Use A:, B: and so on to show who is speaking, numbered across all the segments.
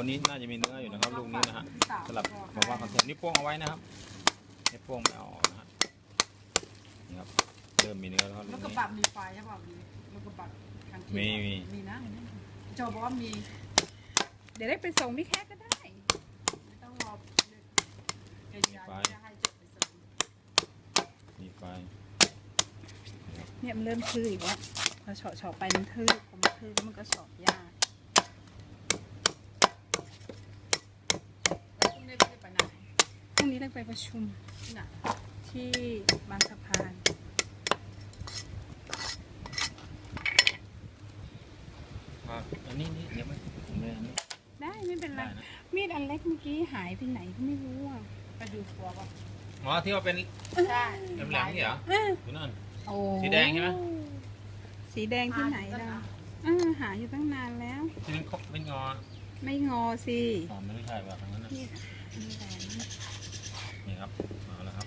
A: อันนี้น่าจะมีเนื้ออยู่นะครับลูกนี้นะฮะสลับบอกว่าคอนเทนต์นี่วโป้งเอาไว้นะครับนี่วโป้งไม่เอาออกนะฮะนี่ครับเริ่มมีเนื้อแล้วครับลู
B: แล้ว
A: ก
B: ก็
A: นี้
B: บัตรมีไฟใช่ป่ะมีแล้วก็บัตรทางเขต
A: มีมี
B: มีนะโจบอกว่ามี
C: เดี๋ยวได้ไปส่งพี่แค่ก็ได้
B: ไม่ต้องรอเกณฑ์ยาจะให้จดไปส่ง
A: มีไฟ
C: เนี่ยมันเริ่มทื่ออีกแล้วพอเฉาะเฉาะไปมันทื่อพอมันทื่อแล้วมันก็เฉาะยาก
B: แล้วพรุ่งนี้ไม่ได้ไปไหน
C: พรุ่งนี้ ได้ไปประชุม
B: ที่ไหน
C: ที่บางสะพาน
A: ครับอันนี้นี่เดี๋ยวไม่ผมเลยอันนี้
C: ได้ไม่เป็นไร
A: ได้นะ
C: มีดอันเล็กเมื่อกี้หายไปไหนก็ไม่รู้อะ
B: ไปดูครัวป่ะ
A: อ๋อที่ว่าเป็น
B: ใช่
A: แหลมๆนี่เหรอ
C: เออ
A: ดูนั่น
C: โอ้
A: สีแดงใช่ไหม
C: สีแดงที่ไหนล่ะเออหาอยู่ตั้งนานแล้ว
A: ที่เป็นคบเป็นงอ
C: ไม่งอสิ
A: อ๋อไม่ได้ใช่แบบนั้นนะ
C: นี่ค่ะนี่แหละ
A: นี่ครับ มาแล้วครับ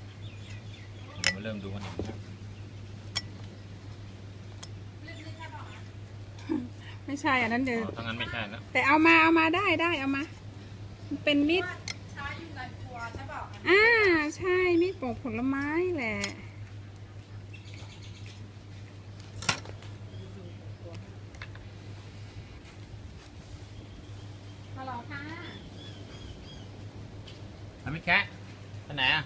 A: เรามาเริ่มดูกันนะครับ
C: ไม่ใช่อันนั้นเดี๋ยว
A: อ๋อถ้างั้นไม่ใช่แล้ว
C: แต่เอามาเอามาได้ได้เอามามันเป็นมีด
B: ใช้อยู่ในครัวใช่ป่ะ
C: อ่าใช่มีดปอกผลไม้แหละฮัลโหลค่ะ
A: ทำไม่แค่ อันไหนอะ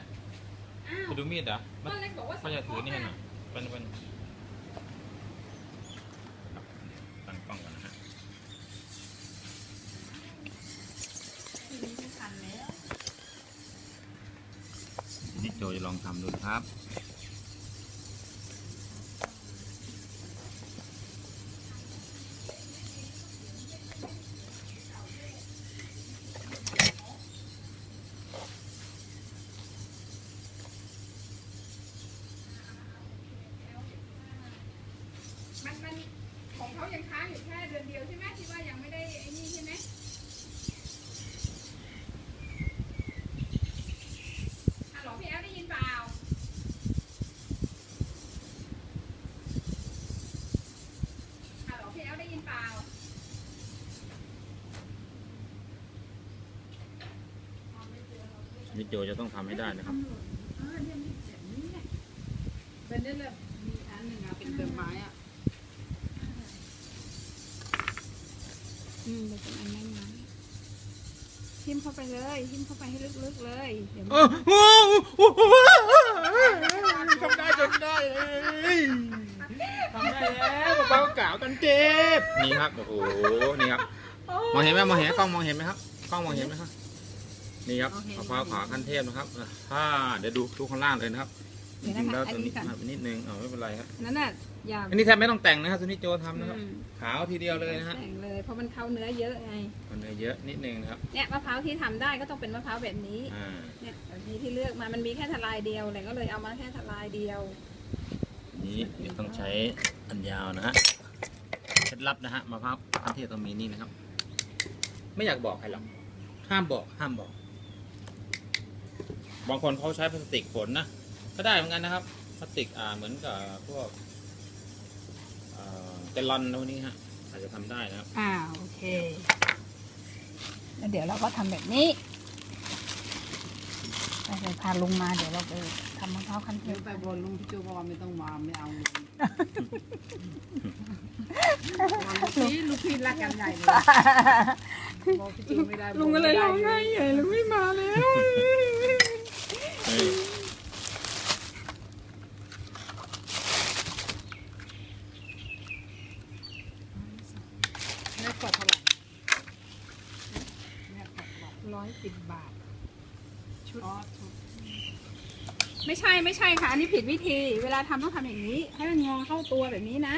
C: อ้าว
A: ไปดูมีดเหรอมัน
C: ก็เล็กบอกว่า
A: เขาจะถือนี่ให้หน่อยเป็นเป็นครับตั้งกล้องก่อนนะฮะ
C: ไม่ทันแล้ว
A: นี่โจจะลองทำดูนะครับ
C: มันมันของเขายังค้างอยู่แค่เดือนเดียวใช่ไหมที่ว่ายังไม่ได้ไอ้นี่ใช่ไหมฮัลโหลพี่แอลได้ยินเปล่าฮัลโหลพี่แอลได้ยินเปล่า
A: นี่โจจะต้องทำให้ได้นะครับ
B: เออเนี่ยมีแบบนี้เนี่ยเป็นได้เลยมีอันหนึ่งอะเป็นแบบไม้อะ
C: อืมเดี๋ยวเป็นอันนั้นนะทิมเข้าไปเลย ทิมเข้าไปให้ลึกๆเลยเดี๋ยวมัน
A: ทำได้จนได้เลยทำได้แล้วเบาๆกล่าวกันเจ็บนี่ครับโอ้โหนี่ครับ มองเห็นไหมมองเห็นกล้องมองเห็นไหมครับกล้องมองเห็นไหมครับนี่ครับมะพร้าวขาวขั้นเทพนะครับอ่าเดี๋ยวดูดูข้างล่างเลยนะครับ จ
C: เดี๋ยว
A: ริ
C: นะ
A: งๆ
C: คะ
A: แล้ว
C: อัน
A: ตัว
C: นี้
A: นี้
C: ก่อน
A: ครับนิดนึงเออไม่เป็นไรครับ
C: นั่นน่ะอย่า
A: อันนี้แทบไม่ต้องแต่งนะครับตัวนี้โจทำนะครับ
C: อืม
A: ขาวทีเดียวเลยนะฮะ
C: แต่งเลยเพราะมันเข้าเนื้อเยอะไง
A: มันเยอะนิดนึงนะครับ
C: เนี่ยมะพร้าวที่ทำได้ก็ต้องเป็นมะพร้าวแบบนี้
A: อ่า
C: เนี่ยแบบนี้ที่เลือกมามันมีแค่ทลายเดียวเลยก็เลยเอามาแค่ทลายเดียว
A: นี้เดี๋ยวต้องใช้อันยาวนะฮะเคล็ดลับนะฮะมะพร้าวขั้นเทพต้องมีนี่นะครับ ไม่อยากบอกใครหรอกห้ามบอกห้ามบอก บางคนเขาใช้พลาสติกฝนนะ ก็ได้เหมือนกันนะครับพลาสติกอ่าเหมือนกับพวกอ่าแกลลอนพวกนี้ฮะอาจจะทำได้นะครับ
C: อ่าโอเค แล้วเดี๋ยวเราก็ทำแบบนี้ไปเลยพาลุงมาเดี๋ยวเราไปทำมะพร้าวคั้นเท
B: เดี๋ยว
C: พ
B: ไปบนลุงพี่โจบอกว่าไม่ต้องมาไม่เอาเลยลูกพี่ลูกพี่รักกันใหญ่เลยบอกพี่โจไม่ได้
C: ลุงก็เลยร้องไห้ใหญ่ลุงไม่มาแล้ว
A: เฮ้ย
B: แม่กดเท่าไหร่แม่กดเท่าไหร่
C: ร้อยสิบบาท ชุด
B: อ๋อชุด
C: ไม่ใช่ไม่ใช่ค่ะ อันนี้ผิดวิธี เวลาทำต้องทำอย่างนี้ ให้มันงอเข้าตัวแบบนี้นะ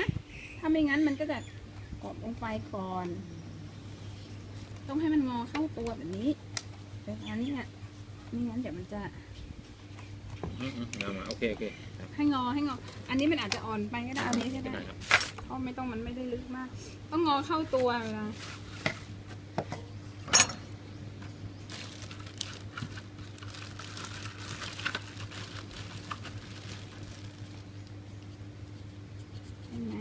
C: ถ้าไม่งั้นมันก็จะกดลงไปก่อน ต้องให้มันงอเข้าตัวแบบนี้แบบอันนี้อะไม่งั้นเดี๋ยวมันจะ
A: อืมอืมเอามาโอเคโอเคครับ
C: ให้งอให้งอ อันนี้มันอาจจะอ่อนไปก็ได้อันนี้ก็
A: ได้
C: ได้
A: ครับ
C: เพราะไม่ต้องมันไม่ได้ลึกมาก ต้องงอเข้าตัวเวลาเห็นไหม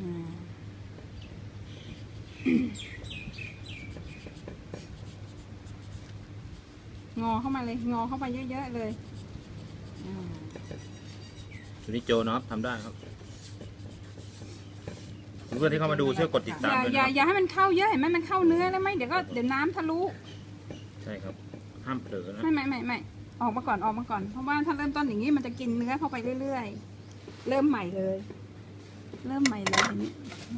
C: อ่างอเข้ามาเลยงอเข้าไปเยอะๆเลยอ่า
A: ตัวนี้โจนะครับทำได้ครับ เพื่อนๆที่เข้ามาดูช่วยกดติด
C: อ
A: ตาม
C: ย่า
A: ด้วย
C: อย่า
A: นะครับ
C: อย่าให้มันเข้าเยอะเห็นไหมมันเข้าเนื้อแล้วไหมเดี๋ยวก็เดี๋ยวน้ำทะลุ
A: ใช่ครับ ห้ามเผลอนะ
C: ไม่ไม่ไม่ไม่ออกมาก่อนออกมาก่อน เพราะว่าถ้าเริ่มต้นอย่างนี้มันจะกินเนื้อเข้าไปเรื่อยๆ เริ่มใหม่เลย เริ่มใหม่เลยอันนี้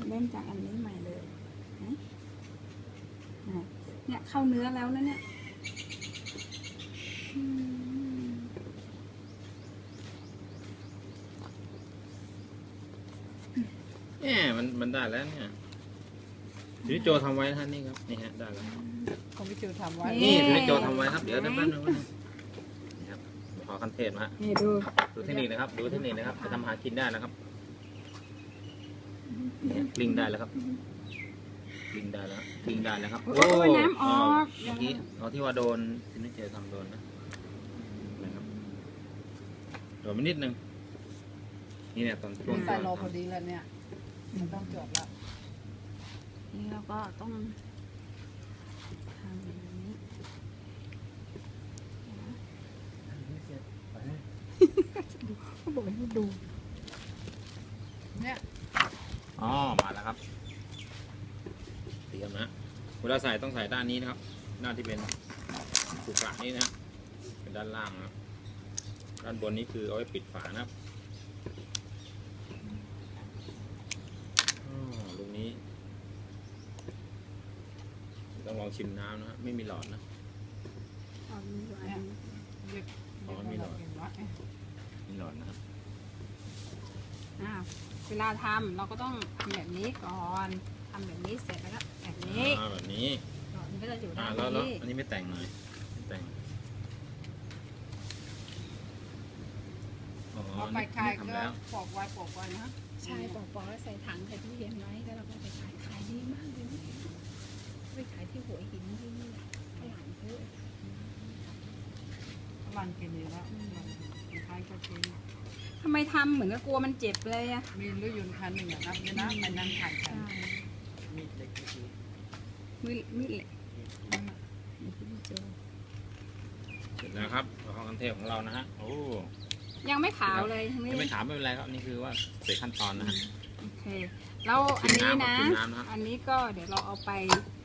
C: เริ่มจากอันนี้ใหม่เลยนะอะเนี่ยเข้าเนื้อแล้วนะเนี่ยอืม
A: เนี่ย มันมันได้แล้วเนี่ยตัวนี้โจทำไว้นะฮะนี่ครับนี่ฮะได้แล้ว
B: ของพี่จิวทำไว้
A: นี่ตัวนี้โจทำไว้ครับเดี๋ยวแป๊บนึงแป๊บนึงนี่ครับขอคันเทศมาฮะ
C: นี่ดู
A: ดูเทคนิคนะครับ ดูเทคนิคนะครับจะทำหากินได้นะครับเนี่ยกลิ้งได้แล้วครับกลิ้งได้แล้วกลิ้งได้แล้วครับ
C: โอ้ยน้ำออก
A: เมื่อกี้เอาที่ว่าโดนที่นี่เจอทำโดนนะนะครับโดนไปนิดนึงนี่เนี่ยตอนช่วง
B: ใส่โลพอดีแล้วเนี่ย มันต้องจบแล้ว
C: นี่เราก็ต้องทำแบบนี้เขาบอกให้ดู
B: เนี่ย
A: อ๋อ มาแล้วครับ เตรียมนะ เวลาใส่ต้องใส่ด้านนี้นะครับ ด้านที่เป็นขรุขระนี้นะ เป็นด้านล่างนะครับ ด้านบนนี้คือเอาไว้ปิดฝานะครับอ๋อลูกนี้ ต้องลอง ชิมน้ำนะฮะไม่มีหลอดนะ
C: เอานี่ก่อน
B: เด็ก
A: อ๋อมีหลอด
B: เห็นไหม
A: มีหลอดนะครับ
C: อ่าเวลาทำเราก็ต้องทำแบบนี้ก่อนทำแบบนี้เสร็จแล้วก็แบบนี้
A: อ่าแบบนี้
C: หลอดมันก็จะอยู่
A: อ่า
C: ด้าน
A: แล้วแล้ว
C: นี้
A: อันนี้ไม่แต่งหน่อยไม่แต่งอ๋อ
B: เอาไปขาย
A: ทำ
B: ก็
A: แล้ว
B: ปอกไว้ปอกไว้นะ
C: ใช่ปอกๆแล้วใส่ถังใส่ตู้เย็นไว้แล้วเราก็ไปขายขายดีมากเลยนะ ไปขายที่หัวหินที่นี่ฝรั่งเยอะ
B: ฝรั่งกินอยู่แล้วคนไทยก็กิน
C: ทำไมทำเหมือนกับกลัวมันเจ็บเลยอะ
B: มีรถยนต์คันหนึ่งอะนับเนี่ยนะไปนั่งขายกัน
C: มีดมีดเหล็กนี่คือโจ
A: เสร็จแล้วครับกะเพราคันเทพของเรานะฮะโอ้
C: ยังไม่ขาวเลยทั้งนี้
A: ยังไม่ถามไม่เป็นไรครับนี่คือว่าเสร็จขั้นตอนนะฮะ
C: โอเคแล้วอันนี้นะ
A: ชิมน้ำครับชิมน้ำนะครับ
C: อันนี้ก็เดี๋ยวเราเอาไปขาย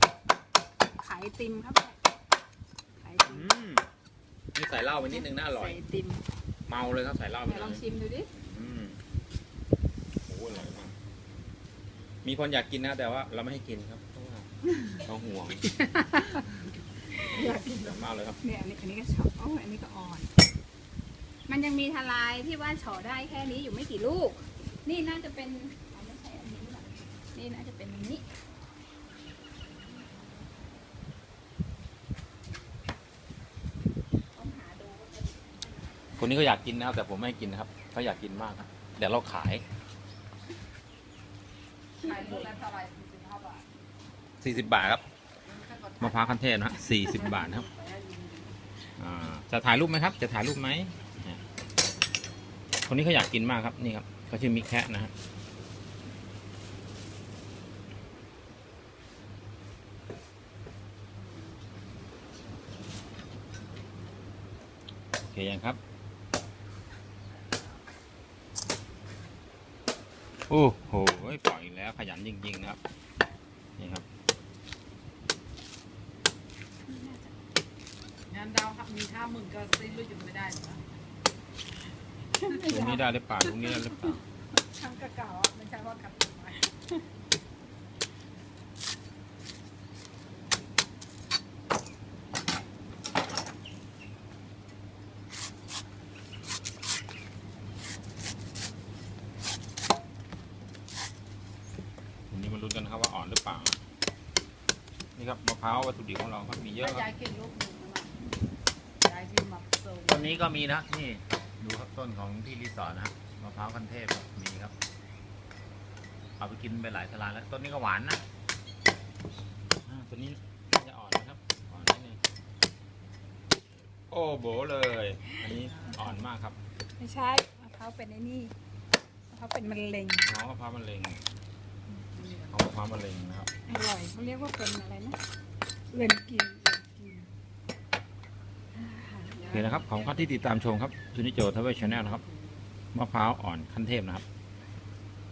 C: ไอติมครับขายไอติ
A: อื
C: ม
A: มนี่ใส่เหล้าไปนิดนึงน่าอร่อย
C: ใส่ไอติม
A: เมาเลยครับใส่เหล้าไป
C: เดี๋ยว
A: เล
C: ลอง
A: ย
C: ชิมดูดิ
A: อืมโอ้อร่อยมากมีคนอยากกินนะ แต่ว่าเราไม่ให้กินครับเพราะว่าเขาห่วง
C: อยากกิน
A: เยอะมากเลยครับ
C: เนี่ยอันนี้อันนี้ก็เฉาะโอ้ยอันนี้ก็อ่อน มันยังมีทลายที่ว่าเฉาะได้แค่นี้อยู่ไม่กี่ลูก นี่น่าจะเป็นอ๋อไม่ใช่อันนี้หรอกนี่น่าจะเป็นอันนี้ ต้องหาดูว่าจะ
A: คนนี้เขาอยากกินนะครับ แต่ผมไม่ให้กินนะครับเขาอยากกินมากครับเดี๋ยวเราขาย
B: ขายลูกละเท่าไหร่สี่สิบห้าบาท
A: 40บาทครับมะพร้าวคันเทศนะฮะ40บาทนะครับอ่าจะถ่ายรูปไหมครับ จะถ่ายรูปไหมเนี่ยคนนี้เขาอยากกินมากครับนี่ครับเขาชื่อมิกแคะนะฮะโอเคยังครับ โอ้โหปล่อยอีกแล้วขยันจริงๆนะครับ นี่ครับ
B: งานดาวครับมีห้าหมื่นก็ซื้อรถยนต์ไม่ได้หรอ
A: ตรงนี้ได้หรือเปล่าตรงนี้ได้หรือเปล่า
B: ทำกระเก่าอะไม่ใช่ว่าขับไป
A: วันนี้มาลุ้นกันนะครับว่า อ่อนหรือเปล่า นี่ครับมะพร้าววัตถุดิบของเราครับมีเยอะค
B: ยา
A: รับ
B: ยกินลูกหนึ่งนะยายที่มาโซน
A: ต้นนี้ก็มีนะนี่ดูครับต้นของที่รีสอร์ทนะฮะมะพร้าวคันเทพครับมีครับ เอาไปกินไปหลายทลานแล้วต้นนี้ก็หวานนะอ่าต้นนี้น่าจะอ่อนนะครับอ่อนนิดนึงโอ้โบเลย อันนี้อ่อนมากครับ
C: ไม่ใช่มะพร้าวเป็นไอ้นี่มะพร้าวเป็นมะเร็ง
A: น้องมะพร้าวมะเร็ง ความะพร้าวมะเร็งนะครับ
C: อร่อยเขาเรียกว่าเป็นอะไรนะเรนกินเรนกิน
A: เคนะครับของข้าที่ติดตามชมครับซูนิโจทเวชแนลนะครับมะพร้าวอ่อนขั้นเทพนะครับ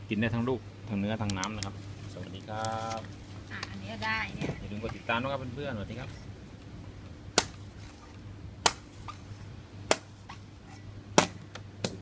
A: กินได้ทั้งลูกทั้งเนื้อทั้งน้ำนะครับ สวัสดีครับ
C: อะอันเนี้ยได้เนี่ย
A: อย่าลืมกดติดตามนะครับเพื่อนๆสวัสดีครับ